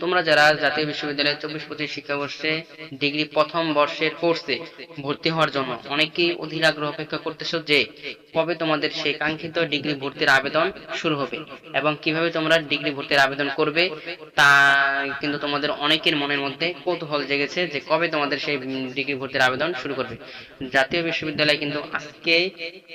তোমরা যারা জাতীয় বিশ্ববিদ্যালয়ের চব্বিশ পঁচিশ শিক্ষাবর্ষে ডিগ্রি প্রথম বর্ষের কোর্সে ভর্তি হওয়ার জন্য অনেকেই অধীর আগ্রহ অপেক্ষা করতেছো যে কবে তোমাদের সেই কাঙ্ক্ষিত ডিগ্রি ভর্তির আবেদন শুরু হবে এবং কীভাবে তোমরা ডিগ্রি ভর্তির আবেদন করবে তা কিন্তু তোমাদের অনেকের মনের মধ্যে কৌতূহল জেগেছে যে কবে তোমাদের সেই ডিগ্রি ভর্তির আবেদন শুরু করবে। জাতীয় বিশ্ববিদ্যালয় কিন্তু আজকে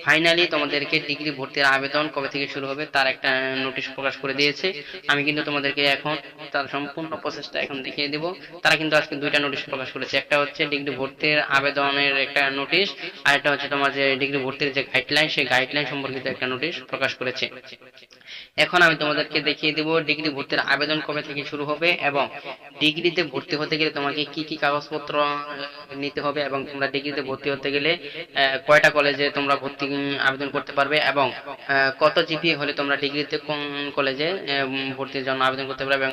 ফাইনালি তোমাদেরকে ডিগ্রি ভর্তির আবেদন কবে থেকে শুরু হবে তার একটা নোটিশ প্রকাশ করে দিয়েছে। আমি কিন্তু তোমাদেরকে এখন তার সম্পূর্ণ প্রসেসটা এখন দেখিয়ে দিব। তারা কিন্তু আজকে দুইটা নোটিশ প্রকাশ করেছে। একটা হচ্ছে ডিগ্রি ভর্তির আবেদনের একটা নোটিশ আর একটা হচ্ছে তোমার যে ডিগ্রি ভর্তির যে গাইডলাইন সেই গাইডলাইন সম্পর্কিত একটা নোটিশ প্রকাশ করেছে। এখন আমি তোমাদেরকে দেখিয়ে দিব ডিগ্রি ভর্তির আবেদন কবে থেকে শুরু হবে এবং ডিগ্রিতে ভর্তি হতে গেলে তোমাকে কি কি কাগজপত্র নিতে হবে এবং তোমরা ডিগ্রিতে ভর্তি হতে গেলে কয়টা কলেজে তোমরা ভর্তি আবেদন করতে পারবে এবং কত জিপিএ হলে তোমরা ডিগ্রিতে কোন কলেজে ভর্তির জন্য আবেদন করতে পারবে এবং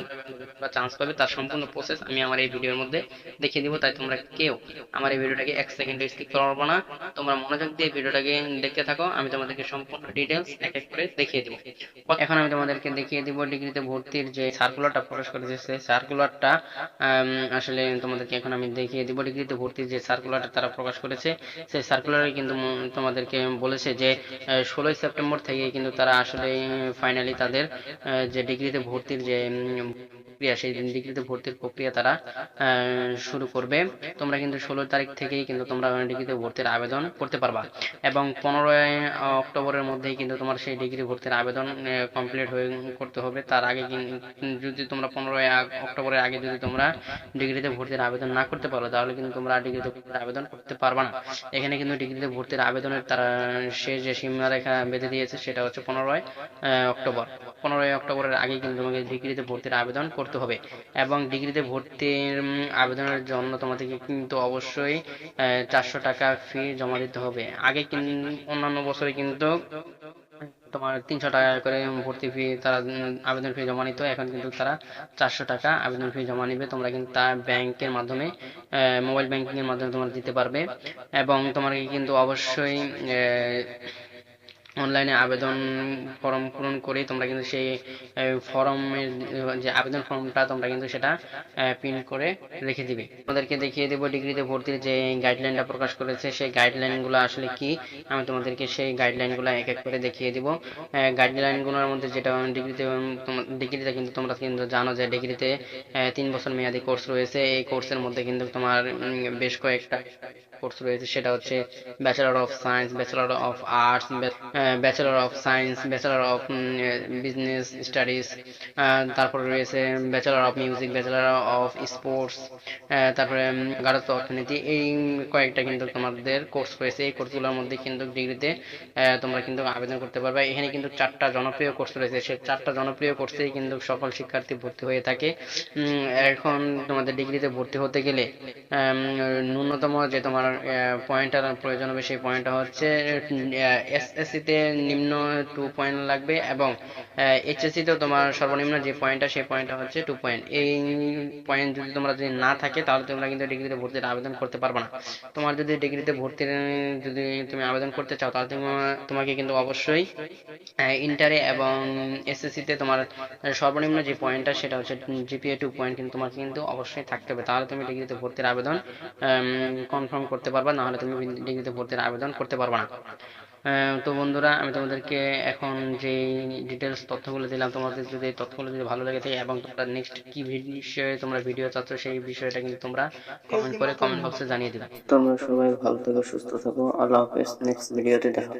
চান্স পাবে তার সম্পূর্ণ প্রসেস আমি আমার এই ভিডিওর মধ্যে দেখিয়ে দিব। তাই তোমরা কেউ আমার এই ভিডিওটাকে এক সেকেন্ডে স্কিপ করব না। তোমরা মনোযোগ দিয়ে ভিডিওটাকে দেখতে থাকো। আমি তোমাদেরকে সম্পূর্ণ ডিটেলস এক এক করে দেখিয়ে দিব। এখন আমি তোমাদেরকে দেখিয়ে দিব ডিগ্রিতে ভর্তির যে সার্কুলারটা প্রকাশ করেছে, সেই সার্কুলারটা আসলে তোমাদেরকে এখন আমি দেখিয়ে দিব ডিগ্রিতে ভর্তির যে সার্কুলারটা তারা প্রকাশ করেছে। সেই সার্কুলারে কিন্তু তোমাদেরকে বলেছে যে ষোলোই সেপ্টেম্বর থেকে কিন্তু তারা আসলে ফাইনালি তাদের যে ডিগ্রিতে ভর্তির যে প্রক্রিয়া, সেই ডিগ্রিতে ভর্তির প্রক্রিয়া তারা শুরু করবে। তোমরা কিন্তু ষোলো তারিখ থেকেই কিন্তু তোমরা ডিগ্রিতে ভর্তির আবেদন করতে পারবা। এবং পনেরোই অক্টোবরের মধ্যেই কিন্তু তোমার সেই ডিগ্রি ভর্তির আবেদন কমপ্লিট হয়ে করতে হবে। তার আগে যদি তোমরা পনেরোই অক্টোবরের আগে যদি তোমরা ডিগ্রিতে ভর্তির আবেদন না করতে পারো, তাহলে কিন্তু তোমরা ডিগ্রিতে আবেদন করতে পারবা না। এখানে কিন্তু ডিগ্রিতে ভর্তির আবেদনের তারা, শেষ যে সীমারেখা বেঁধে দিয়েছে, সেটা হচ্ছে পনেরোই অক্টোবর। পনেরোই অক্টোবরের আগে কিন্তু তোমাকে ডিগ্রিতে ভর্তির আবেদন করতে হবে। এবং ডিগ্রিতে ভর্তির আবেদনের জন্য তোমাদেরকে কিন্তু অবশ্যই চারশো টাকা ফি জমা দিতে হবে। আগে অন্যান্য বছরে কিন্তু তোমার তিনশো টাকা করে ভর্তি ফি তারা আবেদন ফি জমা নিত। এখন কিন্তু তারা চারশো টাকা আবেদন ফি জমা নিবে। তোমরা কিন্তু তা ব্যাংকের মাধ্যমে মোবাইল ব্যাংকিং এর মাধ্যমে তোমরা দিতে পারবে। এবং তোমাকে কিন্তু অবশ্যই অনলাইনে আবেদন ফর্ম পূরণ করে তোমরা কিন্তু সেই ফর্মের যে আবেদন ফর্মটা তোমরা কিন্তু সেটা প্রিন্ট করে রেখে দিবে। তোমাদেরকে দেখিয়ে দেবো ডিগ্রিতে ভর্তির যে গাইডলাইনটা প্রকাশ করেছে, সেই গাইডলাইনগুলো আসলে কি? আমি তোমাদেরকে সেই গাইডলাইনগুলো এক এক করে দেখিয়ে দিব। গাইডলাইনগুলোর মধ্যে যেটা ডিগ্রিতে ডিগ্রিতে কিন্তু তোমরা কিন্তু জানো যে ডিগ্রিতে তিন বছর মেয়াদি কোর্স রয়েছে। এই কোর্সের মধ্যে কিন্তু তোমার বেশ কয়েকটা কোর্স রয়েছে, সেটা হচ্ছে bachelor of science bachelor of arts bachelor of science bachelor of business studies তারপরে রয়েছে bachelor of music bachelor of sports তারপরে গারস্থ অর্থনীতি, এই কয়েকটা কিন্তু তোমাদের কোর্স রয়েছে। এই কোর্সগুলোর মধ্যে কিন্তু ডিগ্রিতে তোমরা কিন্তু আবেদন করতে পারবে। এখানে কিন্তু চারটা জনপ্রিয় কোর্স রয়েছে। সেই চারটা জনপ্রিয় কোর্সেই কিন্তু সকল শিক্ষার্থী ভর্তি হয়ে থাকে। এখন তোমাদের ডিগ্রিতে ভর্তি হতে গেলে ন্যূনতম যে তোমার পয়েন্টটার প্রয়োজন হবে, সেই পয়েন্টটা হচ্ছে এসএসসি তে নিম্ন টু পয়েন্ট লাগবে এবং এইচএসসি তেও তোমার সর্বনিম্ন যে পয়েন্টটা সেই পয়েন্টটা হচ্ছে টু পয়েন্ট এই পয়েন্ট যদি তোমরা যদি না থাকে, তাহলে তোমরা কিন্তু ডিগ্রিতে ভর্তির আবেদন করতে পারবে না। তোমার যদি ডিগ্রিতে ভর্তির, যদি তুমি আবেদন করতে চাও, তাহলে তোমা- তোমাকে কিন্তু অবশ্যই ইন্টারে এবং এসএসসি তে তোমার সর্বনিম্ন যে পয়েন্টটা সেটা হচ্ছে জিপিএ টু পয়েন্ট কিন্তু তোমার কিন্তু অবশ্যই থাকতে হবে। তাহলে তুমি ডিগ্রিতে ভর্তির আবেদন কনফার্ম করতে পারবা না হলে তুমি ডিগ্রিতে ভর্তির আবেদন করতে পারবা না। তো বন্ধুরা, আমি তোমাদেরকে এখন যে ডিটেলস তথ্যগুলো দিলাম, তোমাদের যদি এই তথ্যগুলো যদি ভালো লেগে থাকে এবং তোমরা নেক্সট কি বিষয়ে তোমরা ভিডিও চাচ্ছ, সেই বিষয়টা কিন্তু তোমরা কমেন্ট করে কমেন্ট বক্সে জানিয়ে দিবে। তোমরা সবাই ভালো থেকো, সুস্থ থাকো। আল্লাহ হাফেজ। নেক্সট ভিডিওতে দেখা